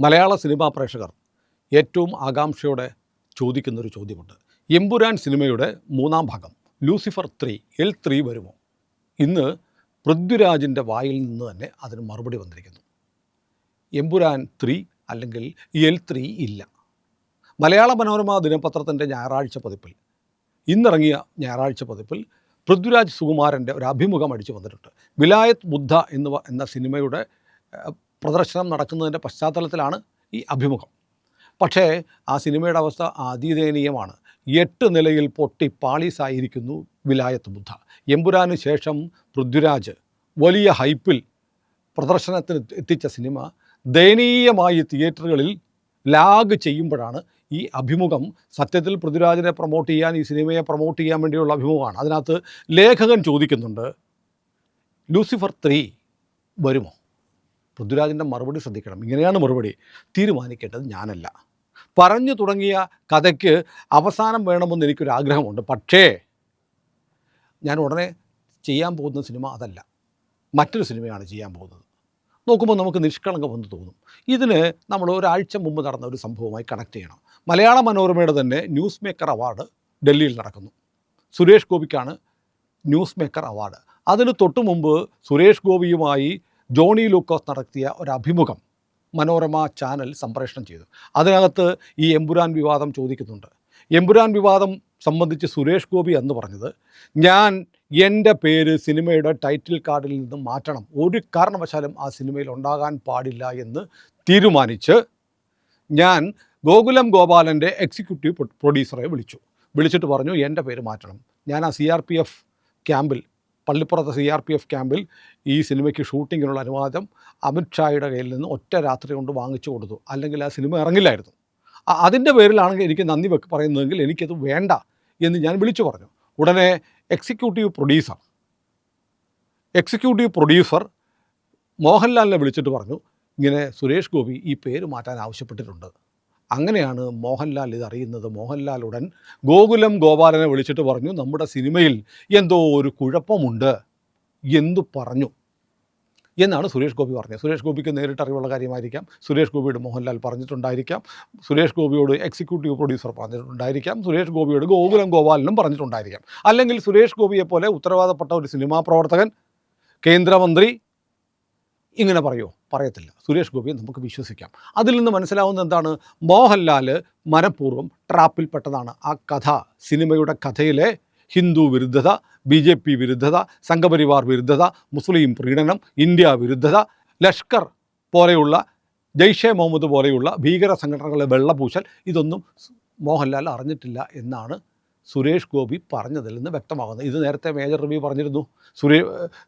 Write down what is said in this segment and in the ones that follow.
മലയാള cinema പ്രേക്ഷകർ ഏറ്റവും ആകാംക്ഷയോടെ ചോദിക്കുന്നൊരു ചോദ്യമുണ്ട്. എമ്പുരാൻ സിനിമയുടെ മൂന്നാം ഭാഗം ലൂസിഫർ ത്രീ എൽ ത്രീ വരുമോ? ഇന്ന് പൃഥ്വിരാജിന്റെ വായിൽ നിന്ന് തന്നെ അതിന് മറുപടി വന്നിരിക്കുന്നു. എമ്പുരാൻ ത്രീ അല്ലെങ്കിൽ എൽ ത്രീ ഇല്ല. മലയാള മനോരമ ദിനപത്രത്തിന്റെ ഞായറാഴ്ച പതിപ്പിൽ ഇന്നിറങ്ങിയ ഞായറാഴ്ച പതിപ്പിൽ പൃഥ്വിരാജ് സുകുമാരന്റെ ഒരു അഭിമുഖം അടിച്ചു വന്നിട്ടുണ്ട്. വിലായത് ബുദ്ധ എന്ന് സിനിമയുടെ പ്രദർശനം നടക്കുന്നതിന്റെ പശ്ചാത്തലത്തിലാണ് ഈ അഭിമുഖം. പക്ഷേ ആ സിനിമയുടെ അവസ്ഥ അതിദയനീയമാണ്. എട്ട് നിലയിൽ പൊട്ടി പാളീസായിരിക്കുന്നു വിലായത്ത് ബുദ്ധ. എമ്പുരാന് ശേഷം പൃഥ്വിരാജ് വലിയ ഹൈപ്പിൽ പ്രദർശനത്തിന് എത്തിച്ച സിനിമ ദയനീയമായി തിയേറ്ററുകളിൽ ലാഗ് ചെയ്യുമ്പോഴാണ് ഈ അഭിമുഖം സത്യത്തിൽ പൃഥ്വിരാജിനെ പ്രൊമോട്ട് ചെയ്യാൻ ഈ സിനിമയെ പ്രൊമോട്ട് ചെയ്യാൻ വേണ്ടിയുള്ള അഭിമുഖമാണ്. അതിനകത്ത് ലേഖകൻ ചോദിക്കുന്നുണ്ട് ലൂസിഫർ ത്രീ വരുമോ? പൃഥ്വിരാജിന്റെ മറുപടി ശ്രദ്ധിക്കണം. ഇങ്ങനെയാണ് മറുപടി. തീരുമാനിക്കേണ്ടത് ഞാനല്ല. പറഞ്ഞു തുടങ്ങിയ കഥയ്ക്ക് അവസാനം വേണമെന്ന് എനിക്കൊരു ആഗ്രഹമുണ്ട്. പക്ഷേ ഞാൻ ഉടനെ ചെയ്യാൻ പോകുന്ന സിനിമ അതല്ല. മറ്റൊരു സിനിമയാണ് ചെയ്യാൻ പോകുന്നത്. നോക്കുമ്പോൾ നമുക്ക് നിഷ്കളങ്കം എന്ന് തോന്നും. ഇതിന് നമ്മൾ ഒരാഴ്ച മുമ്പ് നടന്ന ഒരു സംഭവമായി കണക്ട് ചെയ്യണം. മലയാള മനോരമയുടെ തന്നെ ന്യൂസ് മേക്കർ അവാർഡ് ഡൽഹിയിൽ നടക്കുന്നു. സുരേഷ് ഗോപിക്കാണ് ന്യൂസ് മേക്കർ അവാർഡ് അതിന് തൊട്ടു മുമ്പ് സുരേഷ് ഗോപിയുമായി ജോണി ലൂക്കോസ് നടത്തിയ ഒരു അഭിമുഖം മനോരമ ചാനൽ സംപ്രേഷണം ചെയ്തു. അതിനകത്ത് ഈ എമ്പുരാൻ വിവാദം ചോദിക്കുന്നുണ്ട്. എമ്പുരാൻ വിവാദം സംബന്ധിച്ച് സുരേഷ് ഗോപി എന്ന് പറഞ്ഞത് ഞാൻ എന്റെ പേര് സിനിമയുടെ ടൈറ്റിൽ കാർഡിൽ നിന്ന് മാറ്റണം. ഒരു കാരണവശാലും ആ സിനിമയിൽ ഉണ്ടാകാൻ പാടില്ല എന്ന് തീരുമാനിച്ച് ഞാൻ ഗോകുലം ഗോപാലന്റെ എക്സിക്യൂട്ടീവ് പ്രൊഡ്യൂസറെ വിളിച്ചു. വിളിച്ചിട്ട് പറഞ്ഞു എന്റെ പേര് മാറ്റണം. ഞാൻ ആ സി ആർ പി എഫ് ക്യാമ്പിൽ പള്ളിപ്പുറത്തെ സി ആർ പി എഫ് ക്യാമ്പിൽ ഈ സിനിമയ്ക്ക് ഷൂട്ടിങ്ങിനുള്ള അനുവാദം അമിത്ഷായുടെ കയ്യിൽ നിന്ന് ഒറ്റ രാത്രി കൊണ്ട് വാങ്ങിച്ചു കൊടുത്തു. അല്ലെങ്കിൽ ആ സിനിമ ഇറങ്ങില്ലായിരുന്നു. അതിന്റെ പേരിലാണെങ്കിൽ എനിക്ക് നന്ദി വെക്ക് പറയുന്നതെങ്കിൽ എനിക്കത് വേണ്ട എന്ന് ഞാൻ വിളിച്ചു പറഞ്ഞു. ഉടനെ എക്സിക്യൂട്ടീവ് പ്രൊഡ്യൂസർ എക്സിക്യൂട്ടീവ് പ്രൊഡ്യൂസർ മോഹൻലാലിനെ വിളിച്ചിട്ട് പറഞ്ഞു ഇങ്ങനെ സുരേഷ് ഗോപി ഈ പേര് മാറ്റാൻ ആവശ്യപ്പെട്ടിട്ടുണ്ട്. അങ്ങനെയാണ് മോഹൻലാൽ ഇത് അറിയുന്നത്. മോഹൻലാൽ ഉടൻ ഗോകുലം ഗോപാലനെ വിളിച്ചിട്ട് പറഞ്ഞു നമ്മുടെ സിനിമയിൽ എന്തോ ഒരു കുഴപ്പമുണ്ട്. എന്തു പറഞ്ഞു? എന്നാണ് സുരേഷ് ഗോപി പറഞ്ഞത്. സുരേഷ് ഗോപിക്ക് നേരിട്ട് അറിവുള്ള കാര്യമായിരിക്കാം. സുരേഷ് ഗോപിയോട് മോഹൻലാൽ പറഞ്ഞിട്ടുണ്ടായിരിക്കാം. സുരേഷ് ഗോപിയോട് എക്സിക്യൂട്ടീവ് പ്രൊഡ്യൂസർ പറഞ്ഞിട്ടുണ്ടായിരിക്കാം. സുരേഷ് ഗോപിയോട് ഗോകുലം ഗോപാലനും പറഞ്ഞിട്ടുണ്ടായിരിക്കാം. അല്ലെങ്കിൽ സുരേഷ് ഗോപിയെപ്പോലെ ഉത്തരവാദപ്പെട്ട ഒരു സിനിമാ പ്രവർത്തകൻ കേന്ദ്രമന്ത്രി ഇങ്ങനെ പറയുമോ പറയത്തില്ല. സുരേഷ് ഗോപിയെ നമുക്ക് വിശ്വസിക്കാം. അതിൽ നിന്ന് മനസ്സിലാവുന്ന എന്താണ്? മോഹൻലാൽ മനഃപൂർവം ട്രാപ്പിൽപ്പെട്ടതാണ് ആ കഥ സിനിമയുടെ കഥയിലെ ഹിന്ദു വിരുദ്ധത ബി ജെ പി വിരുദ്ധത സംഘപരിവാർ വിരുദ്ധത മുസ്ലിം പ്രീണനം ഇന്ത്യ വിരുദ്ധത ലഷ്കർ പോലെയുള്ള ജയ്ഷെ മുഹമ്മദ് പോലെയുള്ള ഭീകര സംഘടനകളുടെ വെള്ളപൂശൽ ഇതൊന്നും മോഹൻലാൽ അറിഞ്ഞിട്ടില്ല എന്നാണ് സുരേഷ് ഗോപി പറഞ്ഞതിൽ നിന്ന് വ്യക്തമാകുന്നത്. ഇത് നേരത്തെ മേജർ റവി പറഞ്ഞിരുന്നു. സുരേ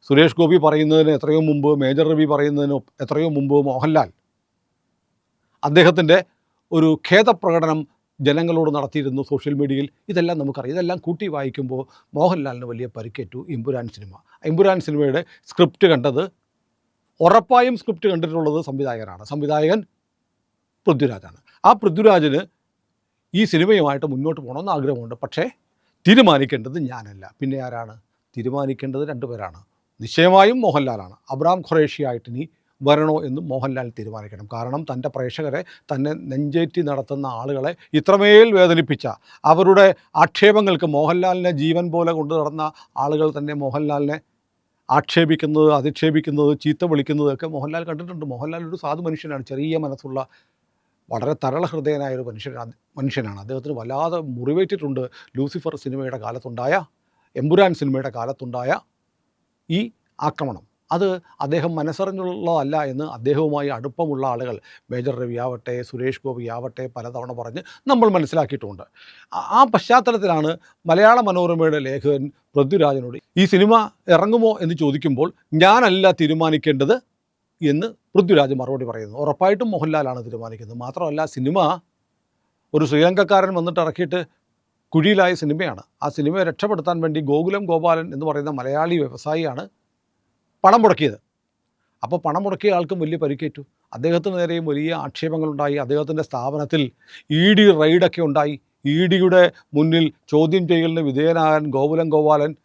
സുരേഷ് ഗോപി പറയുന്നതിന് എത്രയോ മുമ്പ് മേജർ റവി പറയുന്നതിന് എത്രയോ മുമ്പ് മോഹൻലാൽ അദ്ദേഹത്തിന്റെ ഒരു ഖേദപ്രകടനം ജനങ്ങളോട് നടത്തിയിരുന്നു സോഷ്യൽ മീഡിയയിൽ. ഇതെല്ലാം നമുക്കറിയാം. ഇതെല്ലാം കൂട്ടി വായിക്കുമ്പോൾ മോഹൻലാലിന് വലിയ പരിക്കേറ്റു എമ്പുരാൻ സിനിമ. എമ്പുരാൻ സിനിമയുടെ സ്ക്രിപ്റ്റ് കണ്ടത് ഉറപ്പായും സ്ക്രിപ്റ്റ് കണ്ടിട്ടുള്ളത് സംവിധായകനാണ്. സംവിധായകൻ പൃഥ്വിരാജാണ്. ആ പൃഥ്വിരാജിന് ഈ സിനിമയുമായിട്ട് മുന്നോട്ട് പോകണമെന്ന് ആഗ്രഹമുണ്ട്. പക്ഷേ തീരുമാനിക്കേണ്ടത് ഞാനല്ല. പിന്നെ ആരാണ്? തീരുമാനിക്കേണ്ടത് രണ്ടുപേരാണ് നിശ്ചയമായും മോഹൻലാലാണ്. അബ്രാം ഖുറേഷിയായിട്ട് ഇനി വരണോ എന്ന് മോഹൻലാൽ തീരുമാനിക്കണം. കാരണം തന്റെ പ്രേക്ഷകരെ തന്നെ നെഞ്ചേറ്റി നടത്തുന്ന ആളുകളെ ഇത്രമേൽ വേദനിപ്പിച്ച അവരുടെ ആക്ഷേപങ്ങൾക്ക് മോഹൻലാലിനെ ജീവൻ പോലെ കൊണ്ടു നടന്ന ആളുകൾ തന്നെ മോഹൻലാലിനെ ആക്ഷേപിക്കുന്നത് അധിക്ഷേപിക്കുന്നത് ചീത്ത വിളിക്കുന്നതൊക്കെ മോഹൻലാൽ കണ്ടിട്ടുണ്ട്. മോഹൻലാൽ ഒരു സാധു മനുഷ്യനാണ്. ചെറിയ മനസ്സുള്ള വളരെ തരള ഹൃദയനായ ഒരു മനുഷ്യനാണ്. മനുഷ്യനാണ് അദ്ദേഹത്തിന് വല്ലാതെ മുറിവേറ്റിട്ടുണ്ട് ലൂസിഫർ സിനിമയുടെ കാലത്തുണ്ടായ എമ്പുരാൻ സിനിമയുടെ കാലത്തുണ്ടായ ഈ ആക്രമണം. അത് അദ്ദേഹം മനസ്സറിഞ്ഞുള്ളതല്ല എന്ന് അദ്ദേഹവുമായി അടുപ്പമുള്ള ആളുകൾ മേജർ രവി ആവട്ടെ സുരേഷ് ഗോപി ആവട്ടെ പലതവണ പറഞ്ഞ് നമ്മൾ മനസ്സിലാക്കിയിട്ടുമുണ്ട് ആ- പശ്ചാത്തലത്തിലാണ് മലയാള മനോരമയുടെ ലേഖകൻ പൃഥ്വിരാജനോട് ഈ സിനിമ ഇറങ്ങുമോ? എന്ന് ചോദിക്കുമ്പോൾ ഞാനല്ല തീരുമാനിക്കേണ്ടത് എന്ന് പൃഥ്വിരാജ് മറുപടി പറയുന്നു. ഉറപ്പായിട്ടും മോഹൻലാലാണ് തീരുമാനിക്കുന്നത്. മാത്രമല്ല സിനിമ ഒരു ശ്രീലങ്കക്കാരൻ വന്നിട്ട് ഇറക്കിയിട്ട് കുഴിയിലായ സിനിമയാണ്. ആ സിനിമയെ രക്ഷപ്പെടുത്താൻ വേണ്ടി ഗോകുലം ഗോപാലൻ എന്ന് പറയുന്ന മലയാളി വ്യവസായിയാണ് പണം മുടക്കിയത്. അപ്പോൾ പണം മുടക്കിയ ആൾക്കും വലിയ പരിക്കേറ്റു. അദ്ദേഹത്തിന് നേരെയും വലിയ ആക്ഷേപങ്ങളുണ്ടായി. അദ്ദേഹത്തിന്റെ സ്ഥാപനത്തിൽ ഇ ഡി റെയ്ഡൊക്കെ ഉണ്ടായി. ഇ ഡിയുടെ മുന്നിൽ ചോദ്യം ചെയ്യലിന് വിധേയനാകാൻ ഗോകുലം ഗോപാലൻ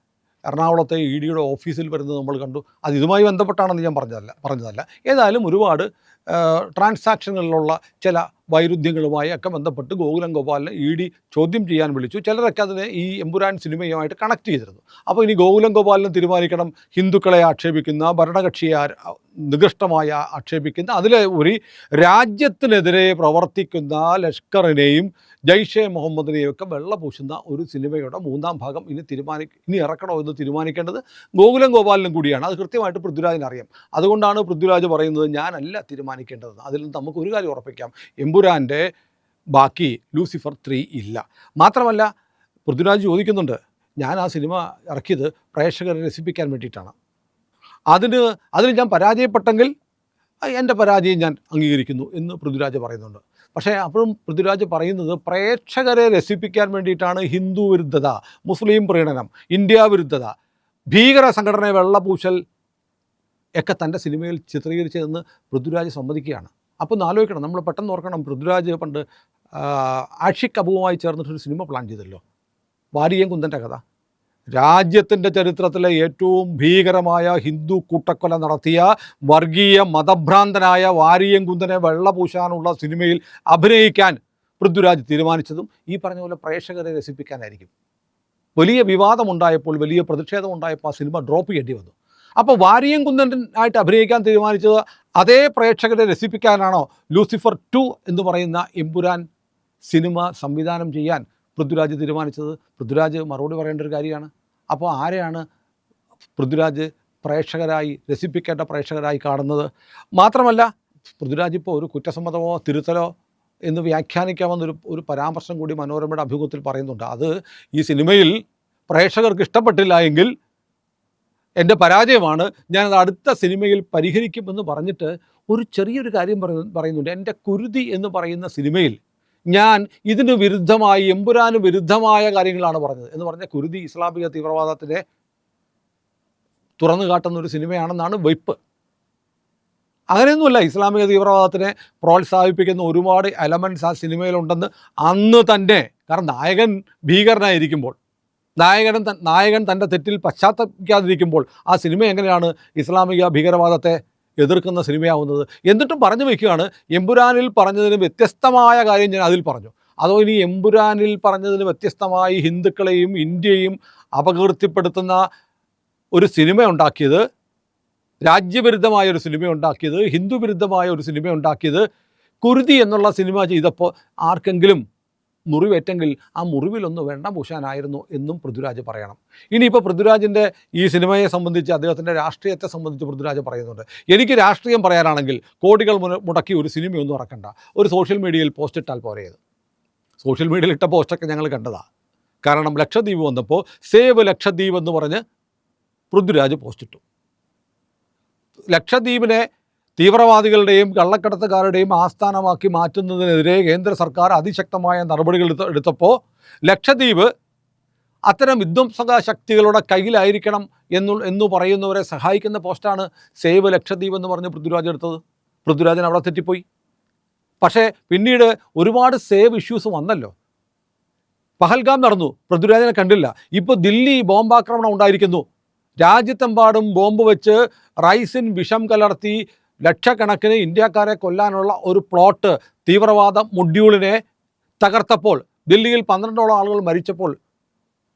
എറണാകുളത്തെ ഇ ഡിയുടെ ഓഫീസിൽ വരുന്നത് നമ്മൾ കണ്ടു. അത് ഇതുമായി ബന്ധപ്പെട്ടാണെന്ന് ഞാൻ പറഞ്ഞതല്ല പറഞ്ഞതല്ല. ഏതായാലും ഒരുപാട് ട്രാൻസാക്ഷനുകളിലുള്ള ചില വൈരുദ്ധ്യങ്ങളുമായി ഒക്കെ ബന്ധപ്പെട്ട് ഗോകുലം ഗോപാലിനെ ഇ ഡി ചോദ്യം ചെയ്യാൻ വിളിച്ചു. ചിലരൊക്കെ അതിനെ ഈ എമ്പുരാൻ സിനിമയുമായിട്ട് കണക്ട് ചെയ്തിരുന്നു. അപ്പോൾ ഇനി ഗോകുലം ഗോപാലിനെ തീരുമാനിക്കണം ഹിന്ദുക്കളെ ആക്ഷേപിക്കുന്ന ഭരണകക്ഷിയെ നികൃഷ്ടമായ ആക്ഷേപിക്കുന്ന അതിലെ ഒരു രാജ്യത്തിനെതിരെ പ്രവർത്തിക്കുന്ന ലഷ്കറിനെയും ജയ്ഷെ മുഹമ്മദിനെയൊക്കെ വെള്ള പൂശുന്ന ഒരു സിനിമയുടെ മൂന്നാം ഭാഗം ഇനി തീരുമാനി ഇനി ഇറക്കണോ എന്ന് തീരുമാനിക്കേണ്ടത് ഗോകുലം ഗോപാലിനും കൂടിയാണ്. അത് കൃത്യമായിട്ട് പൃഥ്വിരാജിന് അറിയാം. അതുകൊണ്ടാണ് പൃഥ്വിരാജ് പറയുന്നത് ഞാനല്ല തീരുമാനിക്കേണ്ടത്. അതിൽ നമുക്ക് ഒരു കാര്യം ഉറപ്പിക്കാം. എമ്പുരാന്റെ ബാക്കി ലൂസിഫർ ത്രീ ഇല്ല. മാത്രമല്ല പൃഥ്വിരാജ് ചോദിക്കുന്നുണ്ട് ഞാൻ ആ സിനിമ ഇറക്കിയത് പ്രേക്ഷകരെ രസിപ്പിക്കാൻ വേണ്ടിയിട്ടാണ്. അതിന് അതിൽ ഞാൻ പരാജയപ്പെട്ടെങ്കിൽ എന്റെ പരാജയം ഞാൻ അംഗീകരിക്കുന്നു എന്ന് പൃഥ്വിരാജ് പറയുന്നുണ്ട്. പക്ഷേ അപ്പോഴും പൃഥ്വിരാജ് പറയുന്നത് പ്രേക്ഷകരെ രസിപ്പിക്കാൻ വേണ്ടിയിട്ടാണ് ഹിന്ദു വിരുദ്ധത മുസ്ലിം പ്രീണനം ഇന്ത്യ വിരുദ്ധത ഭീകര സംഘടനയെ വെള്ളപൂശൽ ഒക്കെ തന്റെ സിനിമയിൽ ചിത്രീകരിച്ചതെന്ന് പൃഥ്വിരാജ് സമ്മതിക്കുകയാണ്. അപ്പോൾ ഒന്ന് ആലോചിക്കണം നമ്മൾ പെട്ടെന്ന് ഓർക്കണം പൃഥ്വിരാജ് പണ്ട് ആഷിക് അബുവുമായി ചേർന്നിട്ടൊരു സിനിമ പ്ലാൻ ചെയ്തല്ലോ. വാരിയം കുന്തന്റെ കഥ. രാജ്യത്തിന്റെ ചരിത്രത്തിലെ ഏറ്റവും ഭീകരമായ ഹിന്ദു കൂട്ടക്കൊല നടത്തിയ വർഗീയ മതഭ്രാന്തനായ വാരിയം കുന്തനെ വെള്ളപൂശാനുള്ള സിനിമയിൽ അഭിനയിക്കാൻ പൃഥ്വിരാജ് തീരുമാനിച്ചതും ഈ പറഞ്ഞ പോലെ പ്രേക്ഷകരെ രസിപ്പിക്കാനായിരിക്കും. വലിയ വിവാദമുണ്ടായപ്പോൾ വലിയ പ്രതിഷേധമുണ്ടായപ്പോൾ ആ സിനിമ ഡ്രോപ്പ് ചെയ്യേണ്ടി വന്നു. അപ്പോൾ വാരിയം കുന്നനായിട്ട് അഭിനയിക്കാൻ തീരുമാനിച്ചത് അതേ പ്രേക്ഷകരെ രസിപ്പിക്കാനാണോ ലൂസിഫർ ടു എന്ന് പറയുന്ന എമ്പുരാൻ സിനിമ സംവിധാനം ചെയ്യാൻ പൃഥ്വിരാജ് തീരുമാനിച്ചത്. പൃഥ്വിരാജ് മറുപടി പറയേണ്ട ഒരു കാര്യമാണ്. അപ്പോൾ ആരെയാണ് പൃഥ്വിരാജ് പ്രേക്ഷകരായി രസിപ്പിക്കേണ്ട പ്രേക്ഷകരായി കാണുന്നത്? മാത്രമല്ല പൃഥ്വിരാജ് ഇപ്പോൾ ഒരു കുറ്റസമ്മതമോ തിരുത്തലോ എന്ന് വ്യാഖ്യാനിക്കാമെന്നൊരു ഒരു പരാമർശം കൂടി മനോരമയുടെ അഭിമുഖത്തിൽ പറയുന്നുണ്ട്. അത് ഈ സിനിമയിൽ പ്രേക്ഷകർക്ക് ഇഷ്ടപ്പെട്ടില്ല എങ്കിൽ എന്റെ പരാജയമാണ്. ഞാനത് അടുത്ത സിനിമയിൽ പരിഹരിക്കുമെന്ന് പറഞ്ഞിട്ട് ഒരു ചെറിയൊരു കാര്യം പറയുന്നുണ്ട്. എന്റെ കുരുതി എന്ന് പറയുന്ന സിനിമയിൽ ഞാൻ ഇതിന് വിരുദ്ധമായി എമ്പുരാന് വിരുദ്ധമായ കാര്യങ്ങളാണ് പറഞ്ഞത്. എന്ന് പറഞ്ഞ കുരുതി ഇസ്ലാമിക തീവ്രവാദത്തിനെ തുറന്നു കാട്ടുന്ന ഒരു സിനിമയാണെന്നാണ് വെയ്പ്പ്. അങ്ങനെയൊന്നുമല്ല ഇസ്ലാമിക തീവ്രവാദത്തിനെ പ്രോത്സാഹിപ്പിക്കുന്ന ഒരുപാട് എലമെന്റ്സ് ആ സിനിമയിലുണ്ടെന്ന് അന്ന് തന്നെ കാരണം നായകൻ ഭീകരനായിരിക്കുമ്പോൾ നായകൻ നായകൻ തന്റെ തെറ്റിൽ പശ്ചാത്തപിക്കാതിരിക്കുമ്പോൾ ആ സിനിമ എങ്ങനെയാണ് ഇസ്ലാമിക ഭീകരവാദത്തെ എതിർക്കുന്ന സിനിമയാവുന്നത്. എന്നിട്ടും പറഞ്ഞു വയ്ക്കുകയാണ് എമ്പുരാനിൽ പറഞ്ഞതിന് വ്യത്യസ്തമായ കാര്യം ഞാൻ അതിൽ പറഞ്ഞു. അതോ ഇനി എമ്പുരാനിൽ പറഞ്ഞതിന് വ്യത്യസ്തമായി ഹിന്ദുക്കളെയും ഇന്ത്യയും അപകീർത്തിപ്പെടുത്തുന്ന ഒരു സിനിമ ഉണ്ടാക്കിയത് രാജ്യവിരുദ്ധമായ ഒരു സിനിമ ഉണ്ടാക്കിയത് ഹിന്ദു വിരുദ്ധമായ ഒരു സിനിമ ഉണ്ടാക്കിയത് കുരുതി എന്നുള്ള സിനിമ ചെയ്തപ്പോൾ ആർക്കെങ്കിലും മുറിവേറ്റെങ്കിൽ ആ മുറിവിലൊന്ന് വേണ്ട പൂശാനായിരുന്നു എന്നും പൃഥ്വിരാജ് പറയണം. ഇനിയിപ്പോൾ പൃഥ്വിരാജിന്റെ ഈ സിനിമയെ സംബന്ധിച്ച് അദ്ദേഹത്തിന്റെ രാഷ്ട്രീയത്തെ സംബന്ധിച്ച് പൃഥ്വിരാജ് പറയുന്നുണ്ട്. എനിക്ക് രാഷ്ട്രീയം പറയാനാണെങ്കിൽ കോടികൾ മുടക്കി ഒരു സിനിമയൊന്നും ഇറക്കണ്ട ഒരു സോഷ്യൽ മീഡിയയിൽ പോസ്റ്റ് ഇട്ടാൽ പോരേത് സോഷ്യൽ മീഡിയയിൽ ഇട്ട പോസ്റ്റൊക്കെ ഞങ്ങൾ കണ്ടതാണ് കാരണം ലക്ഷദ്വീപ് വന്നപ്പോൾ സേവ് ലക്ഷദ്വീപ് എന്ന് പറഞ്ഞ് പൃഥ്വിരാജ് പോസ്റ്റിട്ടു ലക്ഷദ്വീപിനെ തീവ്രവാദികളുടെയും കള്ളക്കടത്തുകാരുടെയും ആസ്ഥാനമാക്കി മാറ്റുന്നതിനെതിരെ കേന്ദ്ര സർക്കാർ അതിശക്തമായ നടപടികൾ എടുത്ത എടുത്തപ്പോൾ ലക്ഷദ്വീപ് അത്തരം വിധ്വംസക ശക്തികളുടെ കയ്യിലായിരിക്കണം എന്നു എന്ന് പറയുന്നവരെ സഹായിക്കുന്ന പോസ്റ്റാണ് സേവ് ലക്ഷദ്വീപ് എന്ന് പറഞ്ഞ് പൃഥ്വിരാജ് എടുത്തത്. പൃഥ്വിരാജൻ അവിടെ തെറ്റിപ്പോയി. പക്ഷേ പിന്നീട് ഒരുപാട് സേവ് ഇഷ്യൂസ് വന്നല്ലോ. പഹൽഗാം നടന്നു. പൃഥ്വിരാജിനെ കണ്ടില്ല. ഇപ്പോൾ ദില്ലി ബോംബാക്രമണം ഉണ്ടായിരിക്കുന്നു. രാജ്യത്തെമ്പാടും ബോംബ് വെച്ച് റൈസിൻ വിഷം കലർത്തി ലക്ഷക്കണക്കിന് ഇന്ത്യക്കാരെ കൊല്ലാനുള്ള ഒരു പ്ലോട്ട് തീവ്രവാദ മൊഡ്യൂളിനെ തകർത്തപ്പോൾ ദില്ലിയിൽ പന്ത്രണ്ടോളം ആളുകൾ മരിച്ചപ്പോൾ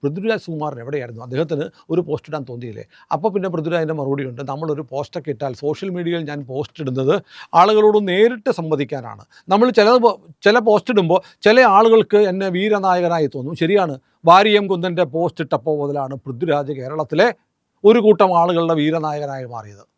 പൃഥ്വിരാജ് സുകുമാരൻ എവിടെയായിരുന്നു? അദ്ദേഹത്തിന് ഒരു പോസ്റ്റ് ഇടാൻ തോന്നിയില്ലേ? അപ്പോൾ പിന്നെ പൃഥ്വിരാജിന്റെ മറുപടിയുണ്ട് നമ്മളൊരു പോസ്റ്റൊക്കെ ഇട്ടാൽ സോഷ്യൽ മീഡിയയിൽ ഞാൻ പോസ്റ്റ് ഇടുന്നത് ആളുകളോട് നേരിട്ട് സംവദിക്കാനാണ്. നമ്മൾ ചില ചില പോസ്റ്റ് ഇടുമ്പോൾ ചില ആളുകൾക്ക് എന്നെ വീരനായകനായി തോന്നും. ശരിയാണ്. വാരിയം കുന്നന്റെ പോസ്റ്റ് ഇട്ടപ്പോൾ മുതലാണ് പൃഥ്വിരാജ് കേരളത്തിലെ ഒരു കൂട്ടം ആളുകളുടെ വീരനായകനായി മാറിയത്.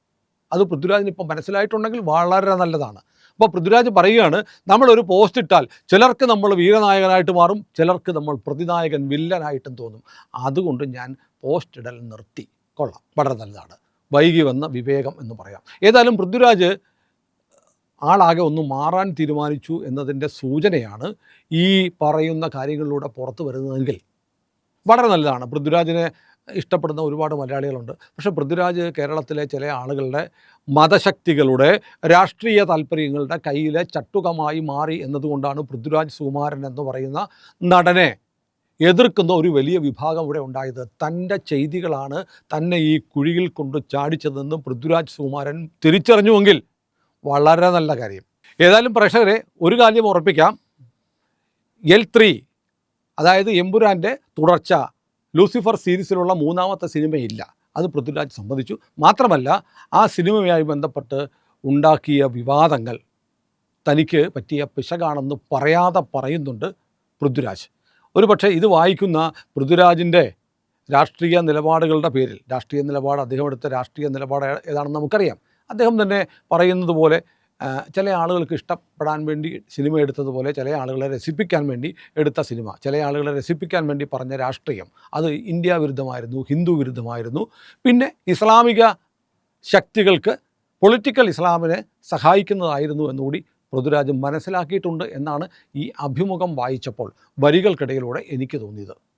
അത് പൃഥ്വിരാജിന് ഇപ്പം മനസ്സിലായിട്ടുണ്ടെങ്കിൽ വളരെ നല്ലതാണ്. അപ്പോൾ പൃഥ്വിരാജ് പറയുകയാണ് നമ്മളൊരു പോസ്റ്റ് ഇട്ടാൽ ചിലർക്ക് നമ്മൾ വീരനായകനായിട്ട് മാറും ചിലർക്ക് നമ്മൾ പ്രതിനായകൻ വില്ലനായിട്ടും തോന്നും. അതുകൊണ്ട് ഞാൻ പോസ്റ്റ് ഇടൽ നിർത്തി. കൊള്ളാം. വളരെ നല്ലതാണ്. വൈകി വന്ന വിവേകം എന്ന് പറയാം. ഏതായാലും പൃഥ്വിരാജ് ആളാകെ ഒന്ന് മാറാൻ തീരുമാനിച്ചു എന്നതിന്റെ സൂചനയാണ് ഈ പറയുന്ന കാര്യങ്ങളിലൂടെ പുറത്തു വരുന്നതെങ്കിൽ വളരെ നല്ലതാണ്. പൃഥ്വിരാജിനെ ഇഷ്ടപ്പെടുന്ന ഒരുപാട് മലയാളികളുണ്ട്. പക്ഷേ പൃഥ്വിരാജ് കേരളത്തിലെ ചില ആളുകളുടെ മതശക്തികളുടെ രാഷ്ട്രീയ താല്പര്യങ്ങളുടെ കയ്യിലെ ചട്ടുകമായി മാറി എന്നതുകൊണ്ടാണ് പൃഥ്വിരാജ് സുകുമാരൻ എന്ന് പറയുന്ന നടനെ എതിർക്കുന്ന ഒരു വലിയ വിഭാഗം ഇവിടെ ഉണ്ടായത്. തന്റെ ചെയ്തികളാണ് തന്നെ ഈ കുഴിയിൽ കൊണ്ട് ചാടിച്ചതെന്ന് പൃഥ്വിരാജ് സുകുമാരൻ തിരിച്ചറിഞ്ഞുവെങ്കിൽ വളരെ നല്ല കാര്യം. ഏതായാലും പ്രേക്ഷകരെ ഒരു കാര്യം ഉറപ്പിക്കാം. എൽ ത്രീ അതായത് എമ്പുരാന്റെ തുടർച്ച ലൂസിഫർ സീരീസിലുള്ള മൂന്നാമത്തെ സിനിമയില്ല. അത് പൃഥ്വിരാജ് സമ്മതിച്ചു. മാത്രമല്ല ആ സിനിമയുമായി ബന്ധപ്പെട്ട് ഉണ്ടാക്കിയ വിവാദങ്ങൾ തനിക്ക് പറ്റിയ പിശകാണെന്ന് പറയാതെ പറയുന്നുണ്ട് പൃഥ്വിരാജ്. ഒരുപക്ഷെ ഇത് വായിക്കുന്ന പൃഥ്വിരാജിന്റെ രാഷ്ട്രീയ നിലപാടുകളുടെ പേരിൽ രാഷ്ട്രീയ നിലപാട് അദ്ദേഹം എടുത്ത രാഷ്ട്രീയ നിലപാട് ഏതാണെന്ന് നമുക്കറിയാം. അദ്ദേഹം തന്നെ പറയുന്നത് പോലെ ചില ആളുകൾക്ക് ഇഷ്ടപ്പെടാൻ വേണ്ടി സിനിമ എടുത്തതുപോലെ ചില ആളുകളെ രസിപ്പിക്കാൻ വേണ്ടി എടുത്ത സിനിമ. ചില ആളുകളെ രസിപ്പിക്കാൻ വേണ്ടി പറഞ്ഞ രാഷ്ട്രീയം. അത് ഇന്ത്യ വിരുദ്ധമായിരുന്നു ഹിന്ദു വിരുദ്ധമായിരുന്നു. പിന്നെ ഇസ്ലാമിക ശക്തികൾക്ക് പൊളിറ്റിക്കൽ ഇസ്ലാമിനെ സഹായിക്കുന്നതായിരുന്നു എന്നുകൂടി പൃഥ്വിരാജ് മനസ്സിലാക്കിയിട്ടുണ്ട് എന്നാണ് ഈ അഭിമുഖം വായിച്ചപ്പോൾ വരികൾക്കിടയിലൂടെ എനിക്ക് തോന്നിയത്.